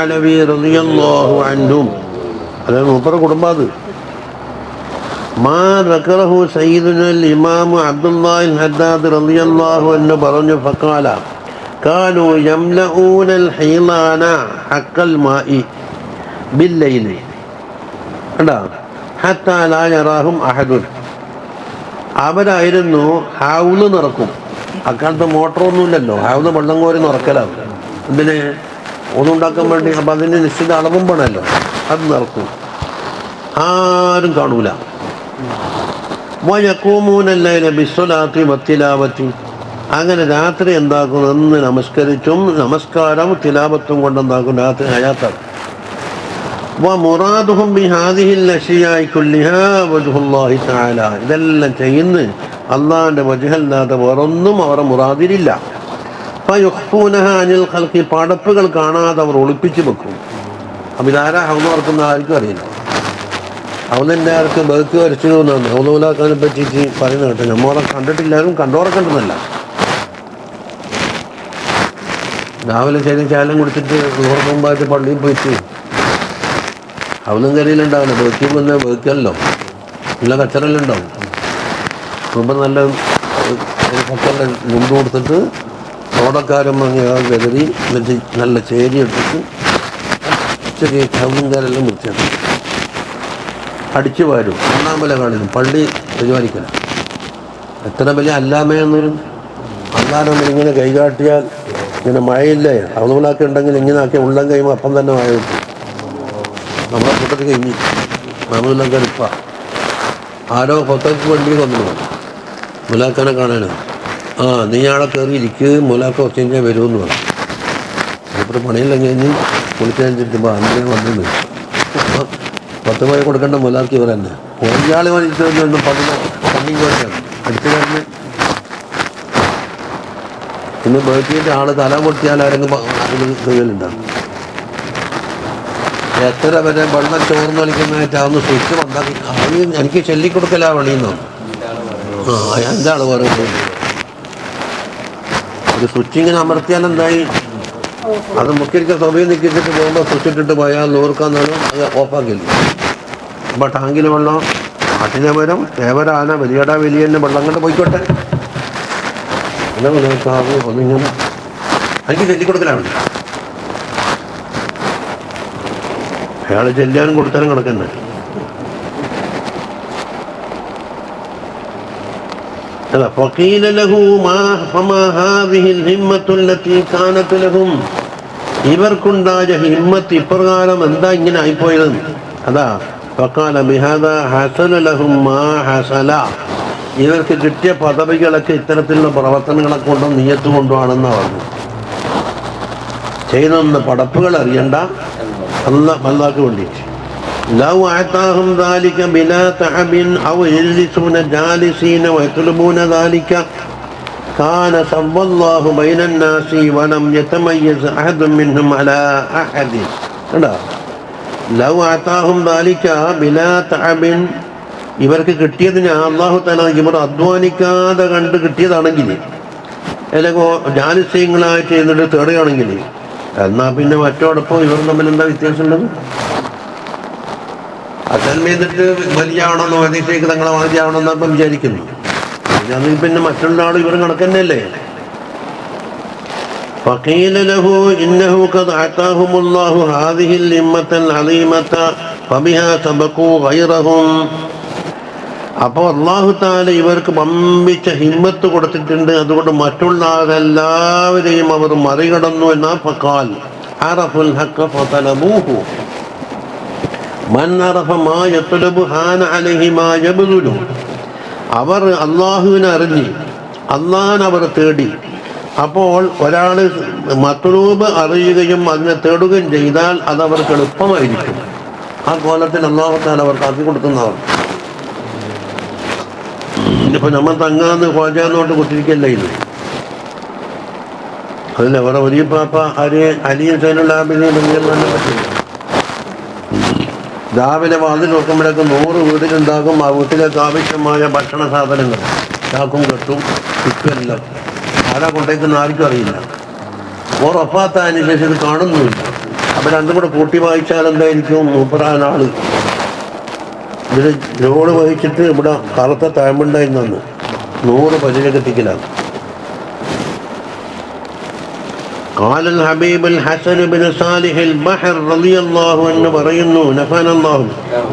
അലവി റളിയല്ലാഹു കുടുംബം റക്കറഹു ഇമാമു ഹദ്ദാദ് റളിയല്ലാഹു അൻഹു പറഞ്ഞു കാനു അവരായിരുന്നു ഹൗൽ നിറക്കും. അക്കാലത്ത് മോട്ടറൊന്നുമില്ലല്ലോ. ഹൗൽ വെള്ളം കോരി നിറക്കലാവും എന്തിന്? ഒന്നുണ്ടാക്കാൻ വേണ്ടി അപ്പം അതിന് നിശ്ചിത അളവും വേണമല്ലോ അത് നടക്കും. ആരും കാണൂല. അങ്ങനെ രാത്രി എന്താക്കും എന്ന് നമസ്കരിച്ചും നമസ്കാരം തിലാപത്തും കൊണ്ട് എന്താക്കും രാത്രി അയാത്താക്കും ഇതെല്ലാം ചെയ്യുന്നു അള്ളാഹിന്റെ വജഹല്ലാതെ വേറൊന്നും അവരെ മുറാതിരില്ല അനിൽ ഖൽഖി പടപ്പുകൾ കാണാതെ അവർ ഒളിപ്പിച്ചു വെക്കും. അപ്പം ഇതാരാ ഹൗന്ന് ആർക്കും അറിയില്ല. അവനെന്റെ ആർക്ക് ബേക്ക് വരച്ചു എന്നാണ് ഹൗലൂലാക്കാനെ പറ്റിയിട്ട് പറയുന്ന കേട്ടോ. നമ്മളെ കണ്ടിട്ടില്ലാരും കണ്ടോറെ കണ്ടെന്നല്ല രാവിലെ ശരി ചാലം കുടിച്ചിട്ട് നൂറ് മുമ്പായിട്ട് പള്ളിയിൽ പോയിട്ട് അവനും കരയിലുണ്ടാവില്ല ബഹുക്കി വന്ന ബേക്കല്ലോ നല്ല കച്ചറല്ലുണ്ടാവും മുമ്പ് നല്ല കച്ചറ മുമ്പ് കൊടുത്തിട്ട് തോടക്കാരൻ പറഞ്ഞ കരുതി എന്നിട്ട് നല്ല ചേരി എടുത്തിട്ട് ചെറിയ കവുന്നും വൃത്തിയാക്കും. അടിച്ചു വാരും. ഒന്നാം വില കാണിക്കും. പള്ളി പരിപാലിക്കല. എത്ര വലിയ അല്ലാമയെന്നൊരു അല്ലാതെ ഇങ്ങനെ കൈകാട്ടിയാൽ ഇങ്ങനെ മഴയില്ലേ? അവളുകളൊക്കെ ഉണ്ടെങ്കിൽ ഇങ്ങനെ ഉള്ളം കഴിയുമ്പോൾ അപ്പം തന്നെ മഴ കിട്ടും. നമ്മളെ കൂട്ടത്തിൽ കഴിഞ്ഞു മാമൂലൊക്കെ കരുപ്പ ആരോ പുറത്തേക്ക് വണ്ടി വന്നു മുലാക്കാനെ കാണാനോ ആ നീ ആളെ കയറി ഇരിക്ക് മൂലാക്ക കുറച്ച് കഴിഞ്ഞാൽ വരുമെന്ന് പറഞ്ഞു. ഇപ്പോൾ പണിയെല്ലാം കഴിഞ്ഞ് കുളിച്ചനുസരിച്ചപ്പോൾ അങ്ങനെ വന്നത് പത്ത് മണി കൊടുക്കേണ്ട മുലാക്കി ഇവർ തന്നെ. ഒരാൾ വലിച്ചു പതിനോ പന്നി കോഴിയാണ് അടിച്ചു കഴിഞ്ഞ് ഇന്ന് തല പൊട്ടിയാൽ ആരെങ്കിലും തൊഴിലുണ്ടാകും എത്ര വരെ വെള്ളം ചോർന്ന് കളിക്കുന്നതായിട്ടാവുന്ന സ്വിച്ച് വന്നാൽ എനിക്ക് ചൊല്ലിക്കൊടുക്കലാ വെളിയിൽ ആ എന്താണ് പറയുന്നത്. ഒരു സ്വിച്ചിങ്ങിന് അമർത്തിയാൽ എന്തായി? അത് മുക്കിരിക്ക സ്വഭയിൽ നിൽക്കിച്ചിട്ട് പോകുമ്പോൾ സ്വിച്ച് ഇട്ടിട്ട് പോയാൽ നൂർക്കാന്നാണ് അത് ഓഫാക്കില്ല അപ്പം ടാങ്കിൽ വെള്ളം ആട്ടിനെ വരും തേവരാന വലിയട വലിയ വെള്ളം കൊണ്ട് പോയിക്കോട്ടെ. എനിക്ക് ചെല്ലി ചൊല്ലിക്കൊടുക്കലാണ്. അയാൾ ചെല്ലാനും കൊടുത്താലും കിടക്കണ്ടേ അല്ല فقيل له ما فما هذه الهمة التي كانت لهم ഇവർക്കുണ്ടായ ഹിമ്മത്ത് ഇപ്രകാരം എന്താ ഇങ്ങനെ ആയിപ്പോയത് അതാ ഫക്കാല ബിഹാദ ഹസന ലഹും മാ ഹസല ഇവർക്ക് കിട്ടിയ പദവികളൊക്കെ ഇത്തരത്തിലുള്ള പ്രവർത്തനങ്ങളെ കൊണ്ടും നീയത്ത് കൊണ്ടുമാണെന്നാണ് പറഞ്ഞു ചെയ്യുന്ന പടപ്പുകൾ അറിയണ്ട അല്ല അല്ലാക്ക് വേണ്ടിയിട്ട് لو أعطاهم ذلك بلا تعب أو يجلسون جالسين ويطلبون ذلك كان سوى الله بين الناس ولم يتميز أحد منهم على أحد لا لو أعطاهم ذلك بلا تعب ഇവർക്ക് കിട്ടിയതിന് അള്ളാഹു തല ഇവർ അധ്വാനിക്കാതെ കണ്ട് കിട്ടിയതാണെങ്കിൽ അല്ലെങ്കിൽ ജാലിസ്യങ്ങളായിട്ട് എന്നിട്ട് തേടുകയാണെങ്കിൽ എന്നാ പിന്നെ മറ്റോടൊപ്പം ഇവർ തമ്മിൽ എന്താ വ്യത്യാസം ഉള്ളത് അച്ഛൻ ചെയ്തിട്ട് വലിയ ആവണമെന്നോ അതീശയ്ക്ക് തങ്ങളെ വാങ്ങിയാവണമെന്നാണ് ഇപ്പം വിചാരിക്കുന്നു അത് പിന്നെ മറ്റുള്ള ആൾ ഇവർ കണക്കന്നെയല്ലേ فقيل له إنه قد أعطاهم الله هذه الإمة العظيمة فبها سبقوا غيرهم അപ്പോൾ അള്ളാഹു താല ഇവർക്ക് പമ്പിച്ച ഹിമ്മത്ത് കൊടുത്തിട്ടുണ്ട് അതുകൊണ്ട് മറ്റുള്ള എല്ലാവരെയും അവർ മറികടന്നു എന്നാ ഫക്കാൽ അറഫുൽ ഹക്ക ഫതലബൂഹു അവർ അള്ളാഹുവിനെ അറിഞ്ഞ് അള്ളാഹാൻ അവർ തേടി. അപ്പോൾ ഒരാൾ മത്രൂബ് അറിയുകയും അതിനെ തേടുകയും ചെയ്താൽ അത് അവർക്ക് എളുപ്പമായിരിക്കും. ആ കോലത്തിൽ അള്ളാഹുത്താൻ അവർക്ക് ആക്കി കൊടുക്കുന്നവർ. ഇപ്പൊ നമ്മൾ തങ്ങാന്ന് കോജാന്നോട്ട് കുത്തിരിക്കല്ല ഇത്? അതിൽ അവരുടെ വലിയ പാപ്പ അരി അലിയും സൈനുള്ള പറ്റില്ല രാവിലെ വാതിൽ നോക്കുമ്പോഴേക്ക് നൂറ് വീടിലുണ്ടാകും ആ വീട്ടിലേക്ക് ആവശ്യമായ ഭക്ഷണ സാധനങ്ങൾ. ചാക്കും കെട്ടും ചുറ്റുമെല്ലാം. ആരാ കൊണ്ടേക്കുന്ന ആർക്കും അറിയില്ല. ഓർ ഒപ്പാത്തതിന് ശേഷം ഇത് കാണുന്നുമില്ല. അപ്പൊ രണ്ടും കൂടെ കൂട്ടി വായിച്ചാൽ എന്തായിരിക്കും? മൂപ്പറാൻ ആൾ ഇതിൽ ലോഡ് വഹിച്ചിട്ട് ഇവിടെ കറുത്ത താഴ്മുണ്ടായിരുന്നു നൂറ് പരിചയക്കെത്തിക്കലാണ് قال الحبيب الحسن بن صالح البحر رضي الله عنه പറയുന്നു نفعنا الله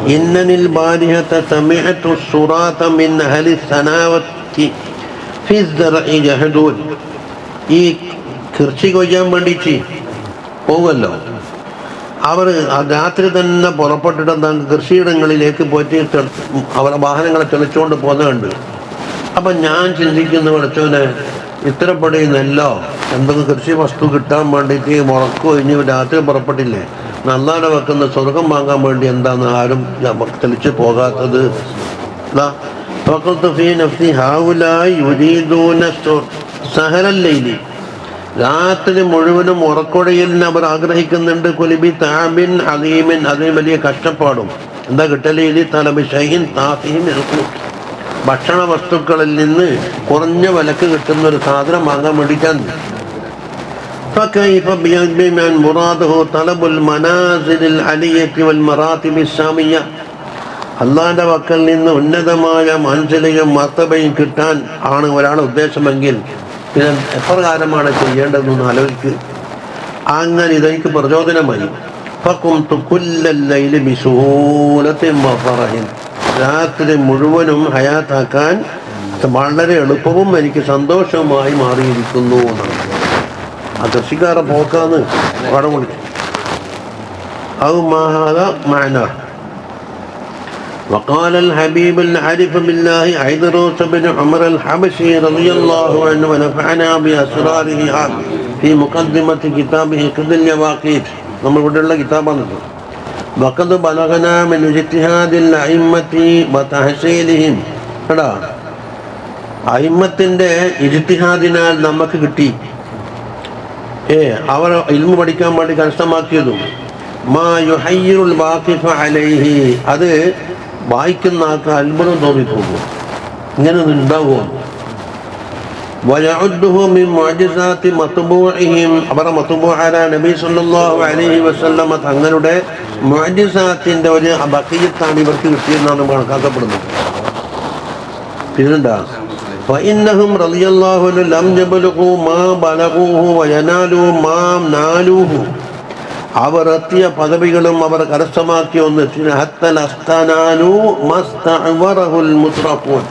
إنني البارحة سمعت الصراط من أهل السناوة في الزرع يهدون ഈ കൃഷി കൊയ്യാൻ വേണ്ടിയിട്ട് പോവല്ലോ അവർ ആ രാത്രി തന്നെ പുറപ്പെട്ടിട്ട് എന്താണ് കൃഷിയിടങ്ങളിലേക്ക് പോയിട്ട് തെ- അവരുടെ വാഹനങ്ങളെ തെളിച്ചുകൊണ്ട് പോകുന്നുണ്ട് അപ്പൊ ഞാൻ ചിന്തിക്കുന്ന പഠിച്ചവനെ ഇത്തരപ്പെടി നെല്ലോ എന്തൊക്കെ കൃഷി വസ്തു കിട്ടാൻ വേണ്ടിയിട്ട് മുറക്കോ ഇനി രാത്രി പുറപ്പെട്ടില്ലേ? നന്നാടെ വെക്കുന്ന സ്വർഗം വാങ്ങാൻ വേണ്ടി എന്താണ് ആരും തെളിച്ച് പോകാത്തത്. രാത്രി മുഴുവനും ഉറക്കൊടയിൽ അവർ ആഗ്രഹിക്കുന്നുണ്ട് കുലിബി താമിൻ ഹലീമിൻ അതിന് വലിയ കഷ്ടപ്പാടും. എന്താ കിട്ടലീലി തലബി ഷൈൻ എടുക്കും ഭക്ഷണ വസ്തുക്കളിൽ നിന്ന് കുറഞ്ഞ വിലക്ക് കിട്ടുന്ന ഒരു സാധനം വാങ്ങാൻ വേണ്ടിയിട്ടാണ് فكيف بمن مراده طلب المنازل العلية والمراتب السامية അള്ളാന്റെ വക്കൽ നിന്ന് ഉന്നതമായ മൻസിലയും മർത്തബയും കിട്ടാൻ ആണ് ഒരാളുടെ ഉദ്ദേശമെങ്കിൽ പിന്നെ എപ്രകാരമാണ് ചെയ്യേണ്ടതെന്ന് ആലോചിക്ക് അങ്ങനെ ഇതെനിക്ക് പ്രചോദനമായി فقمت كل الليل بسهولة وفرح. രാത്രി മുഴുവനും ഹയാത്താക്കാൻ വളരെ എളുപ്പവും എനിക്ക് സന്തോഷവുമായി മാറിയിരിക്കുന്നു എന്നാണ് ആ കൃഷിക്കാരെ പോക്കാന്ന് പടം വിളിച്ചു അത് മഹാദ മാന وقال الحبيب العارف بالله عيدروس بن عمر الحبشي رضي الله عنه ونفعنا بأسراره في مقدمة كتابه قد اليواقيت നമ്മൾ ഇവിടെയുള്ള കിതാബാണത് وقد بلغنا من اجتهاد അയിമ്മത്തി وتحصيلهم കേടാ അയിമ്മത്തിന്റെ ഇരുത്തിഹാദിനാൽ നമുക്ക് കിട്ടി. ഏ അവർ ഇൽമു പഠിക്കാൻ വേണ്ടി കരസ്ഥമാക്കിയതും. മാ യുഹയ്യുൽ വാക്കിഫ അലൈഹി. അത് വായിക്കുന്ന ആൾക്ക് അത്ഭുതം തോന്നിപ്പോകും. ഇങ്ങനെ ഉണ്ടാവുമോ? ويعده من معجزات مطبوعهم അവർ മത്തുബൂഹാര നബി സല്ലല്ലാഹു അലൈഹി വസല്ലമ തങ്ങളുടെ മുഅ്ജിസാത്തിന്റെ ഒരു ബഖിയത്താണ് ഇവർക്ക് കിട്ടിയെന്നാണ് കണക്കാക്കപ്പെടുന്നത് പിന്നെന്താ فإنهم رضي الله عنهم لم يبلغوا ما بلغوه وينالوا ما نالوه അവർ എത്തിയ പദവികളും അവർ കരസ്ഥമാക്കിയ ഒന്ന് ഹത്തൽ അസ്തനാനു മസ്തഅവറഹുൽ മുത്രഫൂൻ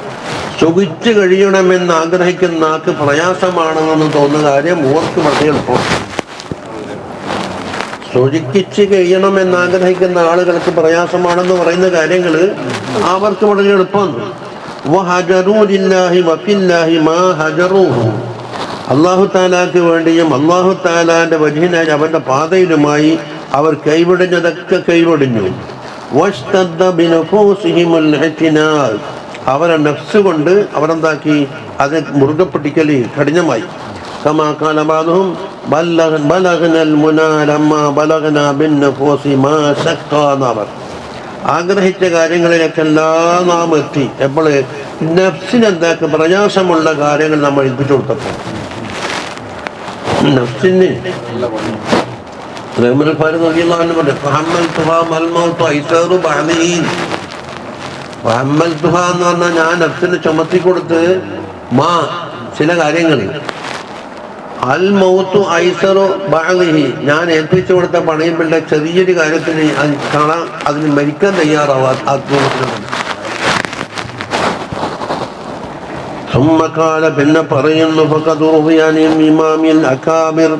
ചൊവിച്ചു കഴിയണമെന്ന് ആഗ്രഹിക്കുന്ന ആൾക്ക് പ്രയാസമാണെന്ന് തോന്നുന്ന കാര്യം ഓർക്ക് വളരെ എളുപ്പമാണ് സുഖിച്ച് കഴിയണമെന്ന് ആഗ്രഹിക്കുന്ന ആളുകൾക്ക് പ്രയാസമാണെന്ന് പറയുന്ന കാര്യങ്ങൾ അവർക്ക് വളരെ എളുപ്പമാണ് അള്ളാഹു താലാക്ക് വേണ്ടിയും അള്ളാഹു താലാന്റെ വജീനായി അവന്റെ പാതയിലുമായി അവർ കൈവിടഞ്ഞതൊക്കെ കൈവിടഞ്ഞു. അവരെ നെഫ്സ് കൊണ്ട് അവരെന്താക്കി? അതിനെ മുറുകെ പിടിക്കൽ കഠിനമായി. ആഗ്രഹിച്ച കാര്യങ്ങളിലൊക്കെ എല്ലാം നാം എത്തി. എപ്പോൾ നഫ്സിനെന്താക്കും പ്രയാസമുള്ള കാര്യങ്ങൾ നമ്മൾ ഏൽപ്പിച്ചു കൊടുത്തപ്പോ നഫ്സിന് പറഞ്ഞു ഫഹമ്മൽതുഹാ മൽ മൗതു ഐസറു ബഅദി ഫഹമ്മൽതുഹാ എന്ന് പറഞ്ഞാൽ ഞാൻ നഫ്സിന് ചുമത്തി കൊടുത്ത് മാ ചില കാര്യങ്ങൾ അൽ മൗത്തു ഐസറു ബഅദിഹി. ഞാൻ ഏൽപ്പിച്ചു കൊടുത്ത പണയങ്ങളുടെ ചെറിയൊരു കാര്യത്തിന് കാണാൻ അതിന് മരിക്കാൻ തയ്യാറാവാ ആത്മഹത്യ ثم قال പിന്നെ പറയുന്നു فقد روي عن الإمام الأكابر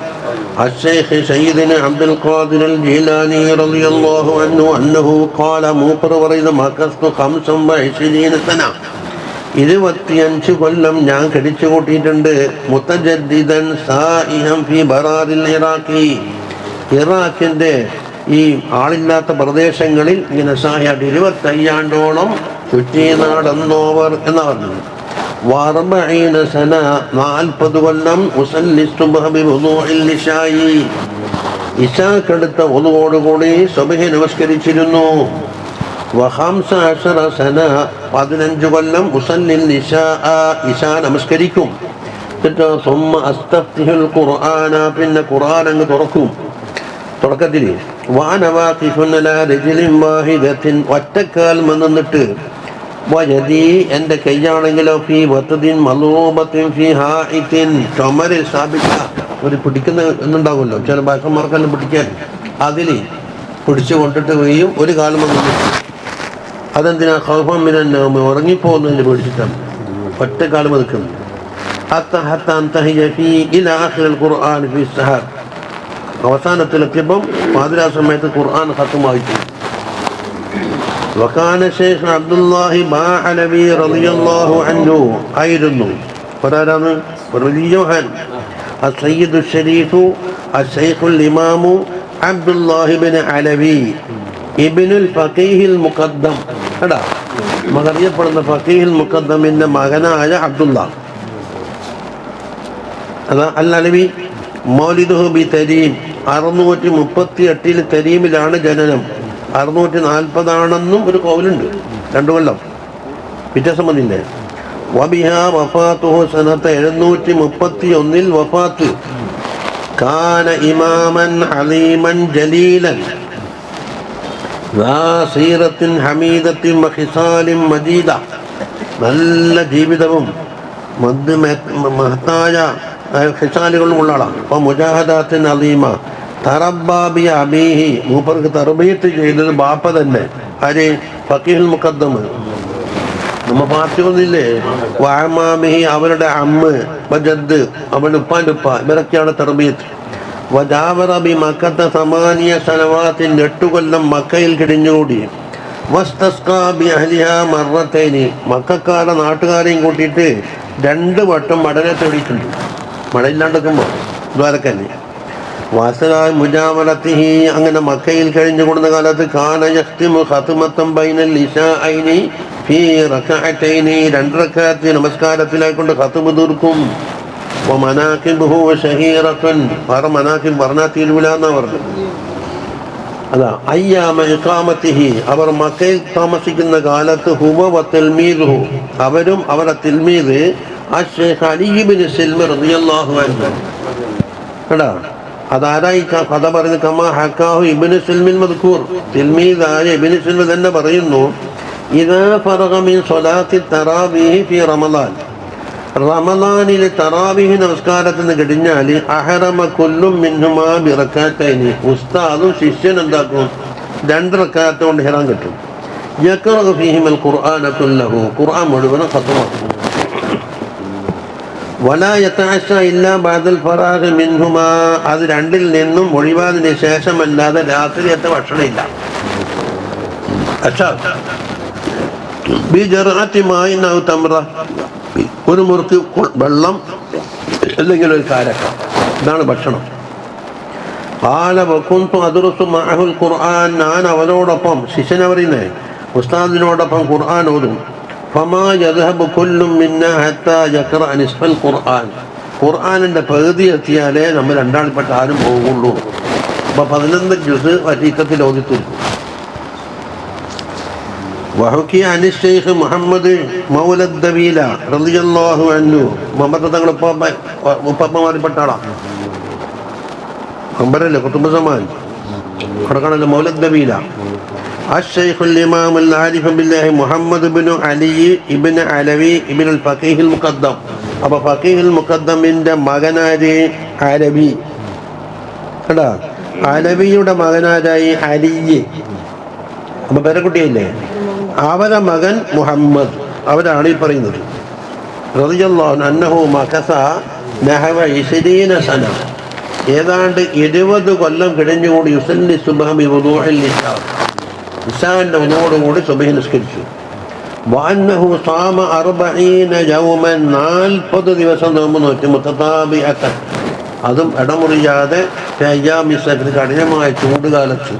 الشيخ سيدنا عبد القادر الجيلاني رضي الله عنه أنه قال മൂപ്പർ പറയുന്ന മക്കസ്തു خمسا وعشرين سنة ഇരുപത്തിയഞ്ച് കൊല്ലം ഞാൻ കടിച്ചു കൂട്ടിയിട്ടുണ്ട് മുത്തജദ്ദിദൻ സായിഹം ഫി ബറാദിൽ ഇറാഖി ഇറാഖിന്റെ ഈ ആളില്ലാത്ത പ്രദേശങ്ങളിൽ ഇങ്ങനെ സാഹിയായിട്ട് ഇരുപത്തയ്യാണ്ടോളം ചുറ്റി നടന്നോവർ എന്ന് പറഞ്ഞത് വാർബീന സന നാൽപ്പത് കൊല്ലം ഉസല്ലിസ്തുബിഷായി ഇഷാക്കെടുത്ത ഒന്നുകൂടി സ്വബഹി നമസ്കരിച്ചിരുന്നു. വഹാംസ അഷറ സന പതിനഞ്ച് കൊല്ലം ഉസല്ലിൽ ഇഷ ഇഷ നമസ്കരിക്കും. എന്നിട്ട് സുമ അസ്തഫ്തിഹുൽ ഖുർആന പിന്നെ ഖുർആൻ അങ്ങ് തുറക്കും. തുടക്കത്തിൽ വാനവാ കിഫുനല രജിലിം വാഹിദത്തിൻ ഒറ്റക്കാൽ മന്നിട്ട് വയതി എന്റെ കൈയാണെങ്കിലോ ഫി വത്തതിൻ മലൂബത്തിൻ ഫി ഹായിത്തിൻ ചുമരിൽ സ്ഥാപിച്ച ഒരു പിടിക്കുന്ന എന്നുണ്ടാവുമല്ലോ. ചില ഭാഷമാർക്കെല്ലാം പിടിക്കാൻ. അതിൽ പിടിച്ചു കൊണ്ടിട്ട് വീഴും. ഒരു കാലം വന്നു അതെന്തിനാ? ഹൗഫം മിനോമ ഉറങ്ങിപ്പോകുന്നതിന് പേടിച്ചിട്ടാണ്. ഒറ്റ കാലം നിൽക്കുന്നു അവസാനത്തിലെത്തിയപ്പം മാതിരാ സമയത്ത് ഖുർആൻ ഹത്തുമായിട്ടുണ്ട് വക്കാന ശേഷം അബ്ദുല്ലാഹി മാഹനബി റളിയല്ലാഹു അൻഹു ആയിരുന്നു. ഒരാരാണ് വലിയോഹൻ അസയ്യിദു ഷരീഫു അസൈഖുൽ ഇമാമു അബ്ദുല്ലാഹിബിൻ അലവി ഇബിനുൽ ഫക്കീഹിൽ മുഖദ്ദം. എടാ നമുക്കറിയപ്പെടുന്ന ഫക്കീഹിൽ മുഖദ്ദമിന്റെ മകനായ അബ്ദുള്ള. അതാ അൽ അലവി മൗലിദുഹു ബി തരീം അറുന്നൂറ്റി മുപ്പത്തി എട്ടിൽ തരീമിലാണ് ജനനം. അറുന്നൂറ്റി നാൽപ്പതാണെന്നും ഒരു കോവിലുണ്ട്. രണ്ടു കൊല്ലം. പിറ്റേ സംബന്ധിന്റെ എഴുന്നൂറ്റി മുപ്പത്തി ഒന്നിൽ വഫാത്തു. കാന ഇമാമൻ അലീമൻ ജലീലൻ. ഹമീദത്തിൻ മജീദ. നല്ല ജീവിതവും മഹത്തായ ഹിസാലുകളും ഉള്ള ആളാണ്. അപ്പോൾ മുജാഹദാത്തിൻ അലീമ തറബാബി അബീഹി മൂപ്പർക്ക് തർബീത്ത് ചെയ്തത് ബാപ്പ തന്നെ. ആര്? ഫക്കീൽ മുഖദ്ദമ് നമ്മ പാർട്ടി ഒന്നില്ലേ? വാമാമിഹി അവരുടെ അമ്മ ബജദ് അവരുടെ ഉപ്പാന്റെപ്പ ഇവരൊക്കെയാണ് തർബീത്ത്. വജാവറബി മക്കത്തെ സമാനിയ സനവാത്തിൻ എട്ടുകൊല്ലം മക്കയിൽ കിടിഞ്ഞുകൂടി. വസ്തസ്കാ ബി അഹ്ലിഹ മറത്തേനി മക്കാരുടെ നാട്ടുകാരെയും കൂട്ടിയിട്ട് രണ്ട് വട്ടം മടനെ തൊടിയിട്ടുണ്ട്. മഴയില്ലാണ്ടിരിക്കുമ്പോൾ ദ്വാരക്കന്നെ വാസനായ മുജാമലത്തിഹി അങ്ങനെ മക്കയിൽ കഴിഞ്ഞു കൊടുന്ന കാലത്ത് കാന യഖ്തിമു ഖത്മത്തം ബൈനൽ ഐനി ഫീ റകഅത്തൈനി രണ്ട് റക്അത്ത് നമസ്കാരത്തിലായിക്കൊണ്ട് ഖത്മ തീർക്കും. വമനാക്കിബുഹു ഷഹീറത്തുൻ വേറെ മനാക്കിബ് പറഞ്ഞാൽ തീരൂല എന്നാ പറഞ്ഞത്. അതാ അയ്യാമ ഇക്കാമത്തിഹി അവർ മക്കയിൽ താമസിക്കുന്ന കാലത്ത് ഹുവ വ അവരും അവരും തിൽമീദ് ഷേഖ് അലിബിന് സിൽമ റളിയല്ലാഹു അൻഹു. കേടാ അതാരായി കഥ പറയുന്നത്? കമാ ഹക്കാഹു ഇബിന് സിൽമിൻ മദ്കൂർ സിൽമീദായ ഇബിന് സിൽമ തന്നെ പറയുന്നു ഇതാ ഫറഗ മിൻ സ്വലാത്തി തറാവിഹി ഫി റമദാൻ റമദാനിലെ തറാവിഹി നമസ്കാരത്തിന് കഴിഞ്ഞാൽ അഹറമ കൊല്ലും മിന്നുമാ ബിറക്കാത്തൈനി. ഉസ്താദും ശിഷ്യൻ എന്താക്കും? രണ്ട് റക്കാത്ത കൊണ്ട് ഹിറാൻ കിട്ടും. യക്കറു ഫീഹിമൽ ഖുർആൻ മുഴുവനും ഖത്തമാക്കും വലാ യത്താശ ഇല്ല ബാദൽ ഫറാഖ് മിൻഹുമാ. അത് രണ്ടിൽ നിന്നും ഒഴിവാതിന് ശേഷമല്ലാതെ രാത്രിയത്തെ ഭക്ഷണമില്ല. ഒരു മുറുക്ക് വെള്ളം അല്ലെങ്കിൽ ഒരു കാരക്ക. ഇതാണ് ഭക്ഷണം. ആല വക്കുന്തു അതുറസു മഅഹുൽ ഖുർആൻ. ഞാൻ അവനോടൊപ്പം ശിഷ്യനെ പറയുന്നേ ഉസ്താദിനോടൊപ്പം ഖുർആൻ ഓതും. ഫമാ യദ്ഹബു കുല്ലും മിന്ന ഹത്താ യഖറ നിസ്ഫൽ ഖുർആൻ ഖുർആനിന്റെ പകുതി എത്തിയാലേ നമ്മൾ രണ്ടാളിൽപ്പെട്ട ആരും പോകുള്ളൂ അപ്പൊ പതിനൊന്ന് ജ്യൂസ് വരീക്കത്തിൽ ഓതി തീർക്കും وحكي عن الشيخ محمد مولى الدبيلة رضي الله عنه മുഹമ്മദ് തങ്ങൾ ഉപ്പമാരിപ്പെട്ട ആളാ അമ്പരല്ലേ കുത്തുമ്പ് സമാൻ കൊടുക്കണല്ലോ മൗലദ് ദബീല الشيخ الإمام العارف بالله محمد بن علي ابن علوي ابن الفقيه المقدم അപ്പോൾ ഫക്കീഹുൽ മുഖദ്ദമിൻ്റെ മകനാര് അലവി കേട്ടാ അലവിയുടെ മകനാരായി അലിയ് അപ്പൊ പേരക്കുട്ടിയല്ലേ അവരെ മകൻ മുഹമ്മദ് അവരാണ് ഈ പറയുന്നത് റളിയല്ലാഹു അന്നഹു മകസ നഹവ ഇസ്രീന സന ഏതാണ്ട് ഇരുപത് കൊല്ലം കഴിഞ്ഞുകൂടി യുസല്ലി സുബഹമി വുദൂഹിൽ ഇശാ ഇശാന്റെ ഉദോടുകൂടി സുബഹി നിസ്കരിച്ചു. വാന്നഹു സാമ അർബഈന യൗമൻ നാൽപ്പത് ദിവസം നോമ്പ് നോറ്റു. മുത്തതാബി അക്കൻ അതും ഇടമുറിയാതെ കഠിനമായ ചൂട് കാലത്ത്.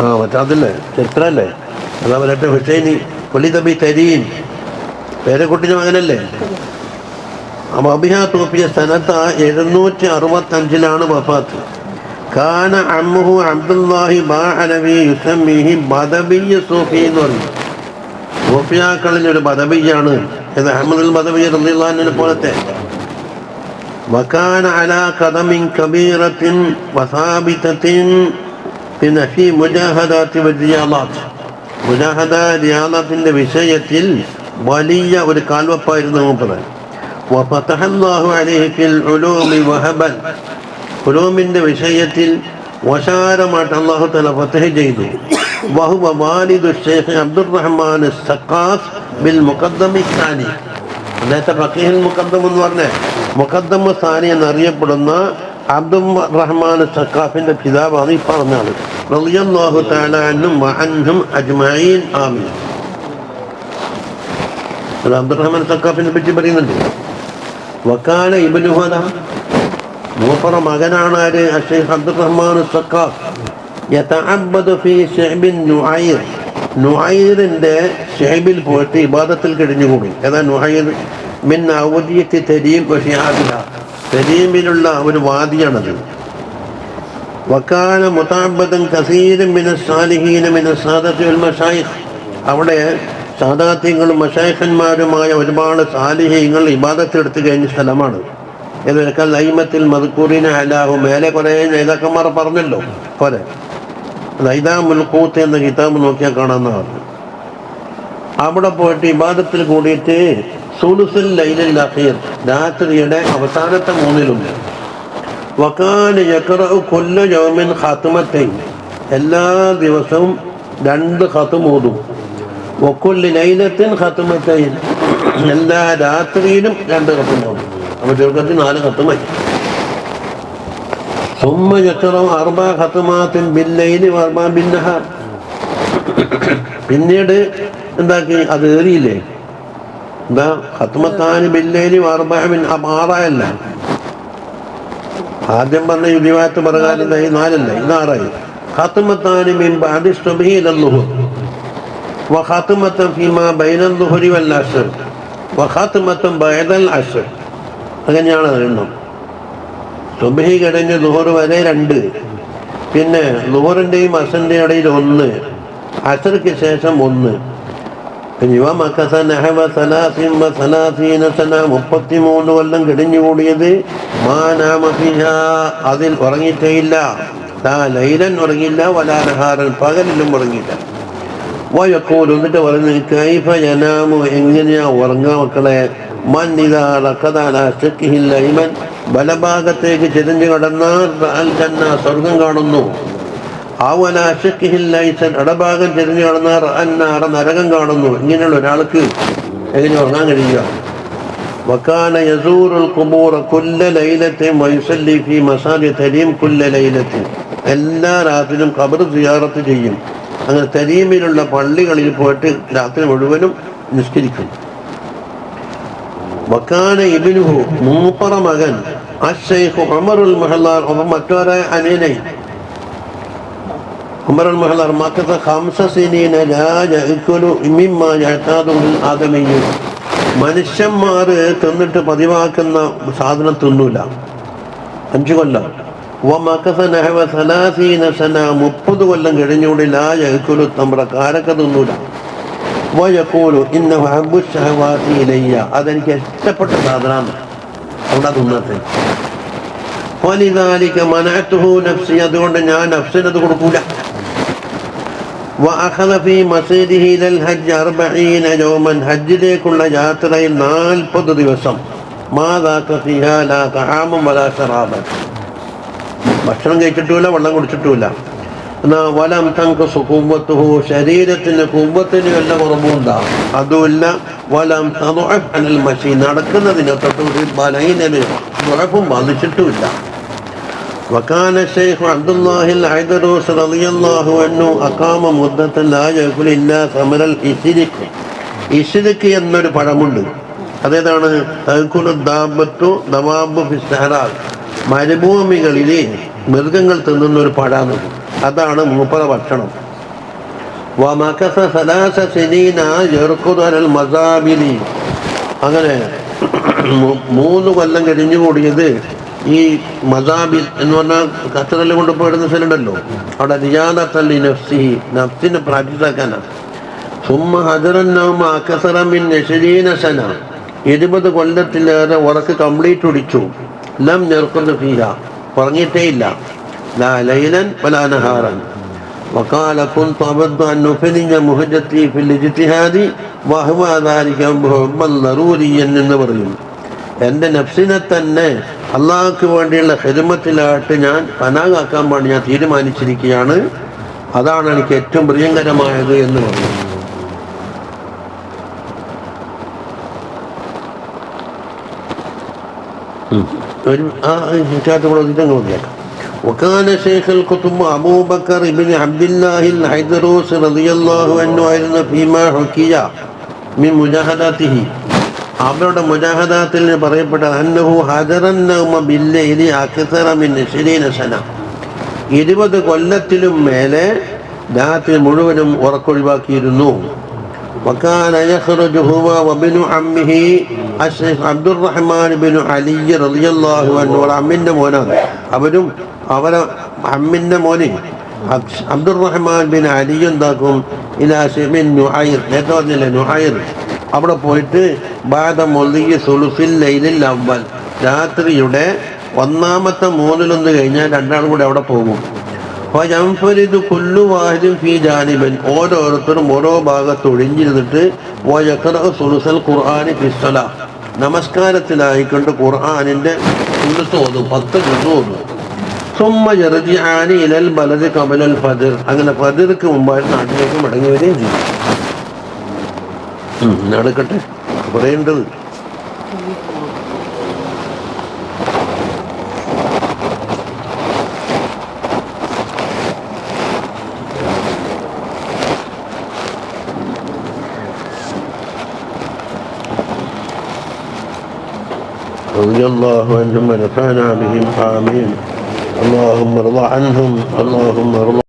ആ മറ്റേ ചിത്രല്ലേ അതാ വരട്ടെ ഹുസൈനി കൊല്ലിതബി തരീൻ. പേരക്കുട്ടിന്റെ മകനല്ലേ അപ്പൊ റബിഹ തൂപ്പിയ സ്ഥലത്ത് എഴുന്നൂറ്റി അറുപത്തഞ്ചിലാണ് വഫാത്ത്. കാന അമ്മുഹു അബ്ദുല്ലാഹി ബാ യുസമ്മിഹി ബദബിയ സൂഫി എന്ന് പറഞ്ഞു. സൂഫിയാക്കളിൽ ഒരു ബദബിയാണ് ഇത് അഹമ്മദുൽ ബദബി പോലത്തെ. വക്കാന അല കദമിൻ കബീറത്തിൻ വസാബിത്തത്തിൻ പിന്നെ ഫി മുജാഹദാത്തി വജിയാലാത്ത് മുജാഹദ റിയാലത്തിന്റെ വിഷയത്തിൽ വലിയ ഒരു കാൽവപ്പായിരുന്നു പറയാം وفتح الله عليه في العلوم وهبا ഉലൂമിന്റെ വിഷയത്തിൽ വശാരമായിട്ട് അള്ളാഹു തല ഫത്തഹ് ചെയ്തു വഹുവ വാലിദു ഷെയ്ഖ് അബ്ദുറഹ്മാൻ സക്കാസ് ബിൽ മുഖദ്ദമി സ്ഥാനി അദ്ദേഹത്തെ ഫക്കീഹിൽ മുഖദ്ദം എന്ന് പറഞ്ഞ മുഖദ്ദമ സ്ഥാനി എന്നറിയപ്പെടുന്ന അബ്ദുൽ റഹ്മാൻ സക്കാഫിന്റെ പിതാവാണ് ഈ പറഞ്ഞാണ് റളിയല്ലാഹു തആല അൻഹും വഅൻഹും അജ്മഈൻ ആമീൻ അത് അബ്ദുറഹ്മാൻ സക്കാഫിനെ പറ്റി പറയുന്നുണ്ട് വക്കാല ഇബനുഹദ മൂപ്പറ മകനാണ് ആര്? അഷേഖ് അബ്ദുറഹ്മാൻ നുഐറിന്റെ ശഅബിൽ പോയിട്ട് ഇബാദത്തിൽ കഴിഞ്ഞുകൂടി. ഏതാ നുഐർ? മിൻ ഔദിയത്തി തരീം വഷിയാബിഹ തരീമിലുള്ള ഒരു വാദിയാണത്. വക്കാല മുതാബദൻ കസീറൻ മിന സാലിഹീന മിന സാദത്തിൽ മഷായിഖ്. അവിടെ സാദാത്യങ്ങളും മഷേഖന്മാരുമായ ഒരുപാട് സാലിഹ്യങ്ങൾ ഇബാദത്തെടുത്ത് കഴിഞ്ഞ സ്ഥലമാണ്. ഇതൊക്കെ ലൈമത്തിൽ മധുക്കൂറിനെ അലാഹു മേലെ കുറേ നേതാക്കന്മാർ പറഞ്ഞല്ലോ പോലെ. ലൈദാ മുൽക്കൂത്ത് എന്ന കിതാബ് നോക്കിയാൽ കാണാമെന്ന് പറഞ്ഞു അവിടെ പോയിട്ട് ഇബാദത്തിൽ കൂടിയിട്ട് സുലുസുൽ ലൈലിൽ അഖീർ രാത്രിയുടെ അവസാനത്തെ മൂന്നിലുണ്ട് ഖാത്തിമത്തൈൻ എല്ലാ ദിവസവും രണ്ട് ഖത്തും ഓതും. വക്കുല്ല് ലൈലത്തിൻ ഖത്തുമത്തൈൻ എല്ലാ രാത്രിയിലും രണ്ട് ഖത്തും ഓതും അപ്പോൾ ചുരുക്കത്തിൽ നാല് ഖത്തുമായി ثم يقرأ أربع ختمات بالليل وأربع بالنهار പിന്നീട് എന്താക്കി അത് ഏറിയില്ലേ എന്താ ഖത്മത്താന് ബില്ലേലി അർബഅമിൻ ആറായല്ല ആദ്യം പറഞ്ഞ യുദിവാത്ത് പ്രകാരം എന്താ ഈ നാലല്ല ഇത് ആറായി ഖത്മത്താന് മിൻ ബഅദി വഹാത്തുമത്തം ഫീമ ബൈനൽ ദുഹരി വല്ലാശർ വഹാത്തുമത്തം ബൈദൽ അഷർ അങ്ങനെയാണ് അതെണ്ണം സുബഹി കഴിഞ്ഞ് ദുഹർ വരെ രണ്ട്. പിന്നെ ദുഹറിന്റെയും അസറിന്റെയും ഇടയിൽ ഒന്ന്. അസർക്ക് ശേഷം ഒന്ന്. മുപ്പത്തിമൂന്ന് കൊല്ലം കിടിഞ്ഞുകൂടിയത് അതിൽ ഉറങ്ങിയിട്ടേയില്ല ലൈലൻ ഉറങ്ങിയില്ല വലാനഹാരൻ പകലിലും ഉറങ്ങിയില്ല. വയക്കോൽ എന്നിട്ട് പറയുന്നത് കൈഫ ജനാമു എങ്ങനെയാ ഉറങ്ങാ മക്കളെ? മൻ ഇതാ റക്കദാല ശക്കിഹില്ല ഇമൻ ബലഭാഗത്തേക്ക് ചെരിഞ്ഞു കടന്നാൽ സ്വർഗം കാണുന്നു. ആവല ശക്കിഹില്ലൈസൻ ഇടഭാഗം ചെരിഞ്ഞു കടന്നാൽ അന്നാറ നരകം കാണുന്നു. ഇങ്ങനെയുള്ള ഒരാൾക്ക് എങ്ങനെ ഉറങ്ങാൻ കഴിയുക? വക്കാന യസൂറുൽ കുബൂർ കുല്ല ലൈലത്തെയും വയുസല്ലി ഫി മസാജി തരീം കുല്ല ലൈലത്തിൽ എല്ലാ രാത്രിയിലും ഖബർ സിയാറത്ത് ചെയ്യും. അങ്ങനെ തരീമിലുള്ള പള്ളികളിൽ പോയിട്ട് രാത്രി മുഴുവനും നിസ്കരിക്കും. വക്കാന ഇബിനുഹു മൂപ്പറ മകൻ അഷൈഖ് ഉമറുൽ മഹല്ലാർ ഒപ്പം മറ്റോരായ അനീനൈ ഉമറുൽ മഹല്ലാർ മക്കത്ത് ഹംസസിനീന ലാ യഅ്കുലു മിമ്മാ യഅ്താദുൽ ആദമിയ്യു. മനുഷ്യന്മാർ തിന്നിട്ട് പതിവാക്കുന്ന സാധനം തിന്നൂല അഞ്ചു കൊല്ലം. സന മുപ്പത് കൊല്ലം കഴിഞ്ഞുകൂടി ലാ യഹ്ക്കുലു തമ്പ്ര കാരക്ക തിന്നൂല. വയക്കൂലു ഇന്ന ഹബ്ബു ഷഹവാസി ഇലയ്യ. അതെനിക്ക് ഇഷ്ടപ്പെട്ട സാധനമാണ് അവിടെ തിന്നത്തെ വലിതാലിക്ക മനാറ്റുഹു നഫ്സി അതുകൊണ്ട് ഞാൻ നഫ്സിനത് കൊടുക്കൂല. ഹജ്ജിലേക്കുള്ള യാത്രയിൽ നാൽപ്പത് ദിവസം. മാതാക്ക ഫിഹാല തഹാമം വലാ ഷറാബൻ. ഭക്ഷണം കഴിച്ചിട്ടുമില്ല വെള്ളം കുടിച്ചിട്ടുമില്ല എന്നാ വലം തങ്ക് സുഖൂബത്തുഹു ശരീരത്തിന് കുമ്പത്തിന് വല്ല കുറവുണ്ടാകും അതുമില്ല വലം തതുഅഫ് അനൽ മഷി നടക്കുന്നതിന് തൊട്ട് ബലഹീനന് ദുഴഫും ബാധിച്ചിട്ടുമില്ല وكان الشيخ عبد الله العيدروس رضي الله عنه أقام مدة لا يأكل إلا ثمر الإسرك ഇഷിരിക്ക് എന്നൊരു പഴമുണ്ട് അതേതാണ് തഹക്കുലു ദാബത്തു ദവാബു ഫിസ്സഹറാൽ മരുഭൂമികളിൽ മൃഗങ്ങൾ തിന്നുന്ന ഒരു പഴാന്ന് അതാണ് മൂപ്പറ ഭക്ഷണം. അങ്ങനെ മൂന്ന് കൊല്ലം കഴിഞ്ഞു കൂടിയത് ഈ മസാബിൽ എന്ന് പറഞ്ഞാൽ കച്ചറൽ കൊണ്ടുപോയിടുന്ന സ്ഥലമുണ്ടല്ലോ. അവിടെ നിജാദത്തല്ലി നഫ്സി നഫ്സിനെ പ്രാക്ടീസ് ആക്കാനാണ് സുമ്മ ഹജറന്നവും അക്കസറമിൻ നഷരീനശന ഇരുപത് കൊല്ലത്തിലേറെ ഉറക്ക് കംപ്ലീറ്റ് ഒടിച്ചു. ലം ഞെർക്കുന്ന ഫീഹ. പറഞ്ഞിട്ടേ ഇല്ല ലാ ലൈലൻ വലാ നഹാറൻ وقال كنت أبد أن نفني مهجتي في الاجتهاد وهو ذلك حبا ضروريا എന്ന് പറയും എൻ്റെ നഫ്സിനെ തന്നെ അള്ളാഹ്ക്ക് വേണ്ടിയുള്ള ഹിദമത്തിലായിട്ട് ഞാൻ പനാകാക്കാൻ വേണ്ടി ഞാൻ തീരുമാനിച്ചിരിക്കുകയാണ് അതാണ് എനിക്ക് ഏറ്റവും പ്രിയങ്കരമായത് എന്ന് പറയും ആ ചാറ്റ് കൂടെ ഇതങ്ങ് മതിയാക്കാം وكان شيخ القطب أبو بكر بن عبد الله الحيدروس رضي الله عنه ആയിരുന്നു فيما حكي من مجاهداته അവരുടെ മുജാഹദാത്തിൽ പറയപ്പെട്ട അന്നഹു ഹജറന്നൗമ ബില്ലൈലി അക്സറ മിൻ ഇശ്രീന സന ഇരുപത് കൊല്ലത്തിലും മേലെ രാത്രി മുഴുവനും ഉറക്കൊഴിവാക്കിയിരുന്നു وكان يخرج هو അഷേഖ് അബ്ദുറഹ്മാൻ ബിൻ അലി റളിയല്ലാഹു അൻഹു അമ്മിന്റെ മോനാണ്. അവരും അവരെ അമ്മിന്റെ മോനെ. അബ്ദുറഹ്മാൻ ബിൻ അലി എന്താക്കും? ഇലാഷിമിൻ നുഹൈർ നേരത്തെ പറഞ്ഞില്ലേ? നുഹൈർ അവിടെ പോയിട്ട് ബാധ മൊല്ലിയ സുലുഫിൽ ലൈലിൽ അവൽ രാത്രിയുടെ ഒന്നാമത്തെ മൂന്നിലൊന്ന് കഴിഞ്ഞാൽ രണ്ടാളും കൂടെ അവിടെ പോകും. ഫജംഫരിദ് കുല്ലു വാഹിദും ഫീ ജാനിബൻ. ഓരോരുത്തരും ഓരോ ഭാഗത്ത് ഒഴിഞ്ഞിരുന്നിട്ട് വയഖറഅ സുലുസൽ ഖുർആനി ഫിസ്സല നമസ്കാരത്തിലായിക്കൊണ്ട് ഖുർആനിന്റെ സുലുസ് ഓതും പത്ത് ജുസ് ഓതും. സുമ്മ യർജിആനി ഇലൽ ബലദ് ഖബലൽ ഫജ്ർ അങ്ങനെ ഫജ്ർക്ക് മുമ്പായിട്ട് നാട്ടിലേക്ക് മടങ്ങി വരികയും ചെയ്യും നടക്കട്ടെ പറയേണ്ടത് رضي الله عنهم ونفعنا بهم. آمين. اللهم ارضى عنهم. اللهم ارضى